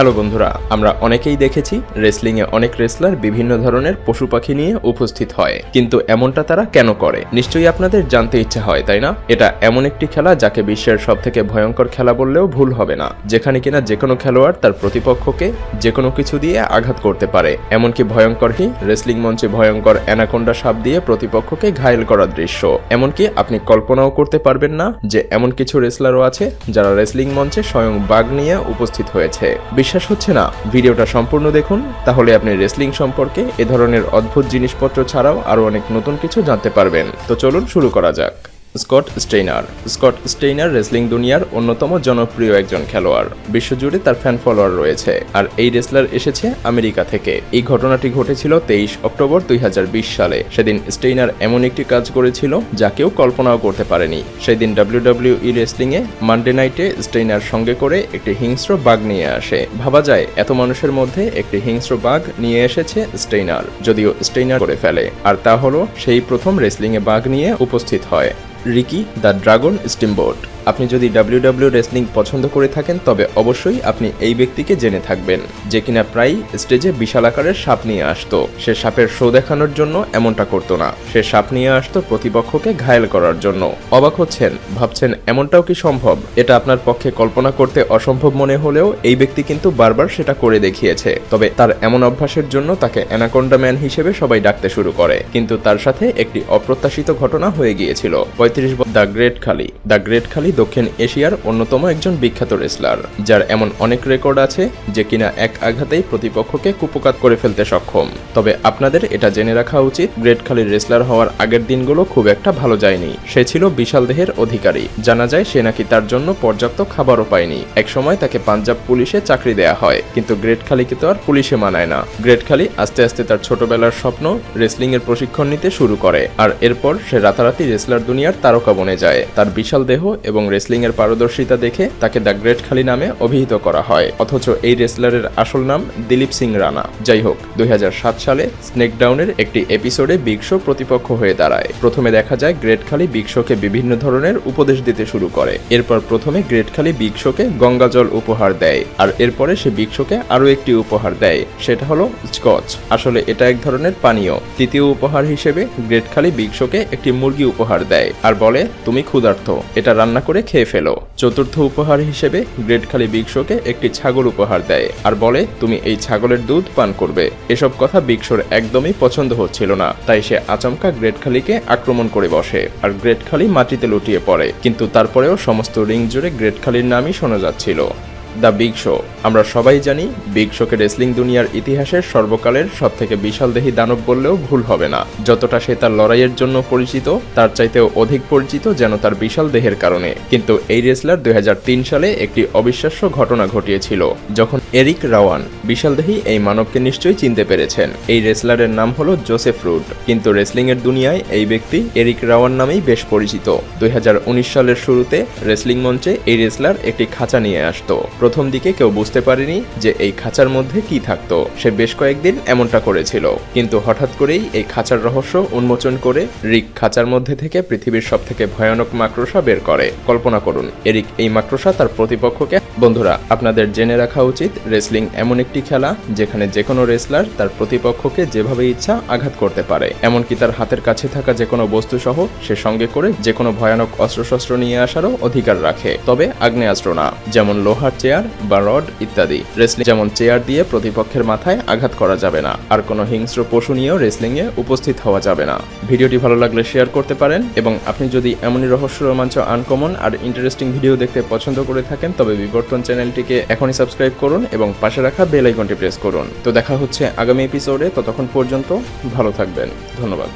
Hello বন্ধুরা, আমরা অনেকেই দেখেছি রেসলিংয়ে অনেক রেসলার বিভিন্ন ধরনের পশু পাখি নিয়ে উপস্থিত হয়। কিন্তু এমনটা তারা কেন করে? নিশ্চয়ই আপনাদের জানতে ইচ্ছা হয়, তাই না? এটা এমন একটি খেলা যাকে বিশ্বের সব থেকে ভয়ঙ্কর খেলা বললেও ভুল হবে না। যেখানে কিনা যে কোনো খেলোয়াড় তার প্রতিপক্ষকে যে কোনো কিছু দিয়ে আঘাত করতে পারে। এমনকি ভয়ঙ্কর হি রেসলিং মঞ্চে ভয়ঙ্কর অ্যানাকোন্ডা সাপ দিয়ে প্রতিপক্ষকে ঘায়েল করার দৃশ্য। এমনকি আপনি কল্পনাও করতে পারবেন না যে এমন কিছু রেসলারও আছে যারা রেসলিং মঞ্চে স্বয়ং বাঘ নিয়ে উপস্থিত হয়েছে। বিশ্বাস হচ্ছে না। ভিডিওটা সম্পূর্ণ দেখুন, তাহলে আপনি রেসলিং সম্পর্কে এ ধরনের অদ্ভুত জিনিসপত্র ছাড়াও আরও অনেক নতুন কিছু জানতে পারবেন। তো চলুন শুরু করা যাক। Scott Steiner. Scott Steiner wrestling দুনিয়ার অন্যতম জনপ্রিয় একজন খেলোয়াড়। বিশ্বজুড়ে তার ফ্যান ফলোয়ার রয়েছে। আর এই রেসলার এসেছে আমেরিকা থেকে। এই ঘটনাটি ঘটেছিল তেইশ অক্টোবর দুই হাজার বিশ সালে। সেদিন স্টেইনার এমন একটি কাজ করেছিল যা কেউ কল্পনাও করতে পারেনি। সেদিন ডাব্লিউ ই রেসলিংয়ে মানডে নাইটে স্টেইনার সঙ্গে করে একটি হিংস্র বাঘ নিয়ে আসে। ভাবা যায়, এত মানুষের মধ্যে একটি হিংস্র বাঘ নিয়ে এসেছে স্টেইনার, যদিও স্টেইনার করে ফেলে। আর তা হলো সেই প্রথম রেসলিংয়ে বাঘ নিয়ে উপস্থিত হয়। রিকি দ্য ড্রাগন স্টিমবোট আপনি যদি ডাব্লিউ রেসলিং পছন্দ করে থাকেন, তবে অবশ্যই আপনি এই ব্যক্তিকে জেনে থাকবেন, যে কিনা প্রায় স্টেজে বিশাল আকারের সাপ নিয়ে আসতো। সে সাপের শো দেখানোর জন্য এমনটা করতো না। সে সাপ নিয়ে আসতো প্রতিপক্ষকে ঘায়েল করার জন্য। অবাক হচ্ছেন, ভাবছেন, এমনটাও কি সম্ভব? এটা আপনার পক্ষে কল্পনা করতে অসম্ভব মনে হলেও এই ব্যক্তি কিন্তু বারবার সেটা করে দেখিয়েছে। তবে তার এমন অভ্যাসের জন্য তাকে অ্যানাকোন্ডা ম্যান হিসেবে সবাই ডাকতে শুরু করে। কিন্তু তার সাথে একটি অপ্রত্যাশিত ঘটনা হয়ে গিয়েছিল। পঁয়ত্রিশ the Great Khali. The Great Khali দক্ষিণ এশিয়ার অন্যতম একজন বিখ্যাত রেসলার যার এমন অনেক রেকর্ড আছে যে কিনা এক আঘাতেই প্রতিপক্ষকে কুপকাত করে ফেলতে সক্ষম। তবে আপনাদের এটা জেনে রাখা উচিত গ্রেট খালির রেসলার হওয়ার আগের দিনগুলো খুব একটা ভালো যায়নি। সে ছিল বিশাল দেহের অধিকারী। জানা যায় সে নাকি তার জন্য পর্যাপ্ত খাবারও পায়নি। একসময় তাকে পাঞ্জাব পুলিশে চাকরি দেয়া হয়, কিন্তু গ্রেট খালিকে তো আর পুলিশে মানায় না। গ্রেট খালি আস্তে আস্তে তার ছোটবেলার স্বপ্ন রেসলিং এর প্রশিক্ষণ নিতে শুরু করে, আর এরপর সে রাতারাতি রেসলার দুনিয়ার তারকা বনে যায়। তার বিশাল দেহ এবং রেসলিং এর পারদর্শিতা দেখে তাকে দ্য গ্রেট খালি নামে অভিহিত করা হয়। অথচ এই রেসলারের আসল নাম দিলীপ সিং রানা। যাই হোক, দুই সালে স্নেকডাউনের একটি এপিসোডে বিগ শো প্রতিপক্ষ হয়ে দাঁড়ায়। প্রথমে দেখা যায় গ্রেট খালি বিগ শোকে বিভিন্ন ধরনের উপদেশ দিতে শুরু করে। এরপর প্রথমে গ্রেট খালি বিগ শোকে গঙ্গা জল উপহার দেয় আর এরপরে সে বিগ শোকে আরও একটি উপহার দেয়। সেটা হলো স্কচ আসলে এটা এক ধরনের পানীয়। তৃতীয় উপহার হিসেবে গ্রেট খালি বিগ শোকে একটি মুরগি উপহার দেয়। আর বলে, তুমি ক্ষুধার্ত। এটা রান্না করে খেয়ে ফেলো। চতুর্থ উপহার হিসেবে গ্রেট খালি বিগ একটি ছাগল উপহার দেয় আর বলে, তুমি এই ছাগলের দুধ পান করবে। এসব কথা বিগ একদমই পছন্দ হচ্ছিল না। তাই সে আচমকা গ্রেট খালিকে আক্রমণ করে বসে আর গ্রেট খালি মাটিতে লুটিয়ে পড়ে। কিন্তু তারপরেও সমস্ত রিং জুড়ে গ্রেট খালির নামই শোনা যাচ্ছিল। The Big Show. আমরা সবাই জানি, বিগ শোকে রেসলিং দুনিয়ার ইতিহাসের সর্বকালের সব থেকে বিশাল দেহী দানব বললেও ভুল হবে না। যতটা সে তার লড়াইয়ের জন্য পরিচিত, তার চাইতেও অধিক পরিচিত যেন তার বিশাল দেহের কারণে। কিন্তু এই রেসলার দুই হাজার তিন সালে একটি অবিশ্বাস্য ঘটনা ঘটিয়েছিল, যখন এরিক রাওয়ান বিশাল দেহী এই মানবকে নিশ্চয়ই চিনতে পেরেছেন। এই রেসলারের নাম হলো জোসেফ রুড। কিন্তু রেসলিং এর দুনিয়ায় এই ব্যক্তি এরিক রাওয়ান নামেই বেশ পরিচিত। দুই হাজার উনিশ সালের শুরুতে রেসলিং মঞ্চে এই রেসলার একটি খাঁচা নিয়ে আসতো। প্রথম দিকে কেউ বুঝতে পারেনি যে এই খাঁচার মধ্যে কি থাকতো। সে বেশ কয়েকদিন এমনটা করেছিল। কিন্তু হঠাৎ করেই এই খাঁচার রহস্য উন্মোচন করে রিক খাঁচার মধ্যে থেকে পৃথিবীর সব থেকে ভয়ানক মাকড়সা বের করে। কল্পনা করুন, এরিক এই মাকড়সা তার প্রতিপক্ষকে, বন্ধুরা, আপনাদের জেনে রাখা উচিত, রেসলিং এমন একটি খেলা যেখানে যে কোনো রেসলার তার প্রতিপক্ষকে যেভাবে ইচ্ছা আঘাত করতে পারে। এমনকি তার হাতের কাছে থাকা যে কোনো বস্তু সহ সে সঙ্গে করে যে কোনো ভয়ানক অস্ত্রশস্ত্র নিয়ে আসারও অধিকার রাখে। তবে আগ্নেয়াস্ত্র না, যেমন লোহার চেয়ার বা রড ইত্যাদি। রেসলিং যেমন চেয়ার দিয়ে প্রতিপক্ষের মাথায় আঘাত করা যাবে না, আর কোনো হিংস্র পশু নিয়েও রেসলিং এ উপস্থিত হওয়া যাবে না। ভিডিওটি ভালো লাগলে শেয়ার করতে পারেন, এবং আপনি যদি এমনই রহস্য, রোমাঞ্চ আনকমন আর ইন্টারেস্টিং ভিডিও দেখতে পছন্দ করে থাকেন, তবে বিবর্তন চ্যানেলটিকে এখনই সাবস্ক্রাইব করুন এবং পাশে রাখা বেল আইকনটি প্রেস করুন। তো দেখা হচ্ছে আগামী এপিসোডে ততক্ষণ পর্যন্ত ভালো থাকবেন। ধন্যবাদ।